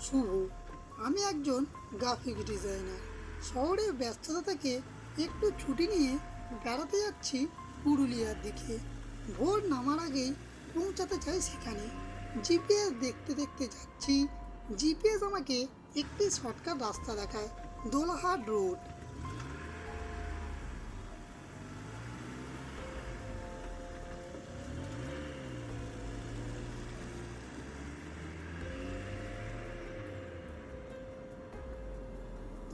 শুভ আমি একজন graphic designer শহরের ব্যস্ততা থেকে একটু ছুটি নিয়ে বেড়াতে যাচ্ছি পুরুলিয়ার দিকে। ভোর নামার আগেই পৌঁছাতে চাই সেখানে। জিপিএস দেখতে দেখতে যাচ্ছি। জিপিএস আমাকে একটি শর্টকাট রাস্তা দেখায়, দোলাহাট রোড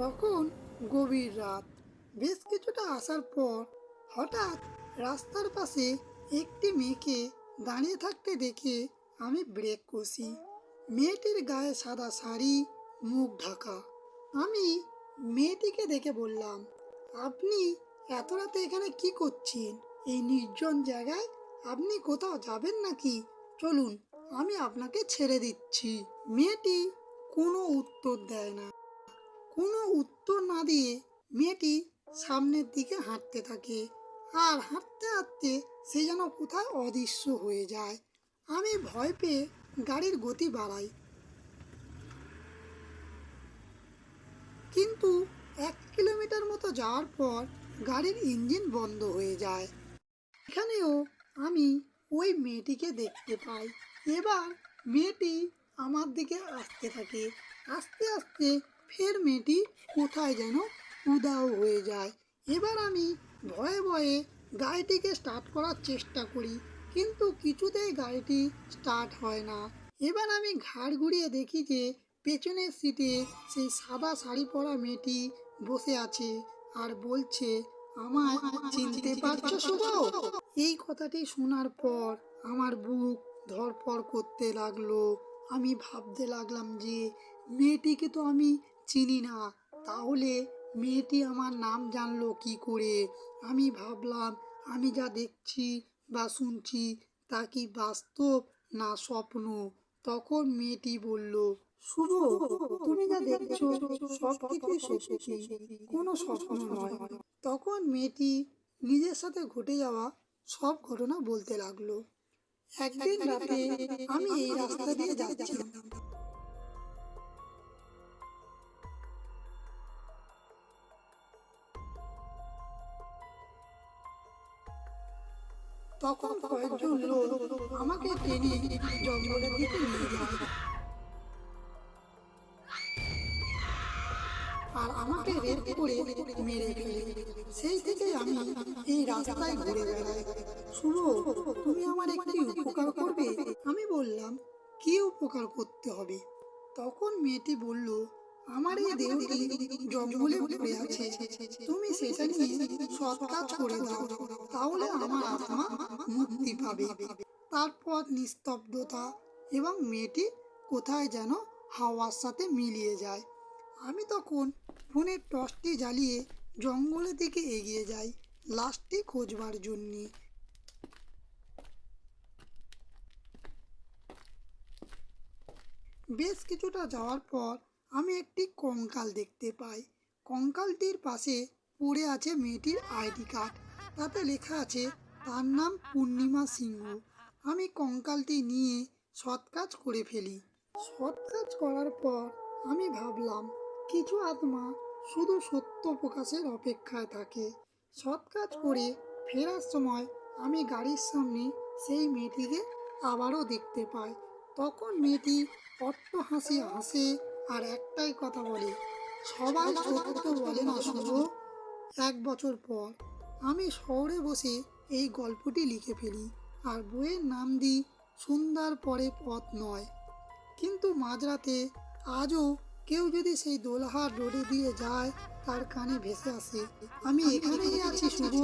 তখন গভীর রাত। বেশ কিছুটা আসার পর হঠাৎ রাস্তার পাশে একটি মেয়েকে দাঁড়িয়ে থাকতে দেখে আমি ব্রেক কষি মেয়েটির গায়ে সাদা শাড়ি, মুখ ঢাকা। আমি মেয়েটিকে দেখে বললাম, আপনি এত রাতে এখানে কি করছেন? এই নির্জন জায়গায় আপনি কোথাও যাবেন নাকি? চলুন, আমি আপনাকে ছেড়ে দিচ্ছি। মেয়েটি কোনো উত্তর দেয় না। কোনো উত্তর না দিয়ে মেয়েটি সামনের দিকে হাঁটতে থাকে। আর হাঁটতে হাঁটতে সে যেন কোথায় অদৃশ্য হয়ে যায়। আমি ভয় পেয়ে গাড়ির গতি বাড়াই। কিন্তু এক কিলোমিটার মতো যাওয়ার পর গাড়ির ইঞ্জিন বন্ধ হয়ে যায়। এখানেও আমি ওই মেয়েটিকে দেখতে পাই। এবার মেয়েটি আমার দিকে আসতে থাকে। আস্তে আস্তে ফের মেয়েটি কোথায় যেন উদাও হয়ে যায়। এবার আমি ভয়ে ভয়ে গাড়িটিকে স্টার্ট করার চেষ্টা করি, কিন্তু কিছুতেই গাড়িটি স্টার্ট হয় না। এবার আমি ঘাড় ঘুরিয়ে দেখি যে পেছনের সিটে সেই সাদা শাড়ি পরা মেয়েটি বসে আছে আর বলছে, আমায় চিনতে পারছ শুভ? এই কথাটি শোনার পর আমার বুক ধরপড় করতে লাগল। আমি ভাবতে লাগলাম যে মেয়েটিকে তো আমি চিনি না। তাহলে মেয়েটি আমার নাম জানলো কি করে? আমি ভাবলাম, আমি যা দেখছি বা শুনছি তা কি বাস্তব না স্বপ্ন? তখন মেয়েটি বলল, শুভ, তুমি যা দেখছ সব কিছুই সত্যি। কোনো স্বপ্ন নয়। তখন মেয়েটি নিজের সাথে ঘটে যাওয়া সব ঘটনা বলতে লাগল। একদিন রাতে আমি এই রাস্তা দিয়ে যাচ্ছিলাম। তখন কয়েকজন লোক আমাকে টেনে জঙ্গলের দিকে নিয়ে যায়। আর আমাকে রেপ করে মেরে ফেলে। সেই থেকে আমি এই রাস্তায় ঘুরে বেড়াই। শুভ তুমি আমার একটি উপকার করবে। আমি বললাম, কি উপকার করতে হবে? তখন মেয়েটি বলল আমার এই দেহটি জঙ্গলে পড়ে আছে। তুমি সেটা নিয়ে সৎ কাজ করে দাও, তাহলে আমার আত্মা মুক্তি পাবে। তারপর নিস্তব্ধতা এবং মেয়েটি কোথায় যেন হাওয়ার সাথে মিলিয়ে যায়। আমি তখন ফোনের টর্চটি জ্বালিয়ে জঙ্গলের দিকে এগিয়ে যাই, লাশটি খোঁজবার জন্যে। বেশ কিছুটা যাওয়ার পর আমি একটি কঙ্কাল দেখতে পাই। কঙ্কালটির পাশে পড়ে আছে মেয়েটির আইডি কার্ড। তাতে লেখা আছে, তার নাম পূর্ণিমা সিংহ। আমি কঙ্কালটি নিয়ে সৎ কাজ করে ফেলি। সৎ কাজ করার পর আমি ভাবলাম, কিছু আত্মা শুধু সত্য প্রকাশের অপেক্ষায় থাকে। সৎ কাজ করে ফেরার সময় আমি গাড়ির সামনে সেই মেয়েটিকে আবারও দেখতে পাই। তখন মেয়েটি অট্ট হাসি হাসে আর একটাই কথা বলে, সবাই সত্য বলে না শুধু এক বছর পর আমি শহরে বসে এই গল্পটি লিখে ফেলি আর বইয়ের নাম দিই সন্ধ্যার পরে পথ নয়। কিন্তু মাঝরাতে আজও কেউ যদি সেই দোলাহাট রোডে দিয়ে যায়, তার কানে ভেসে আসে, আমি এখানেই আছি শুভ।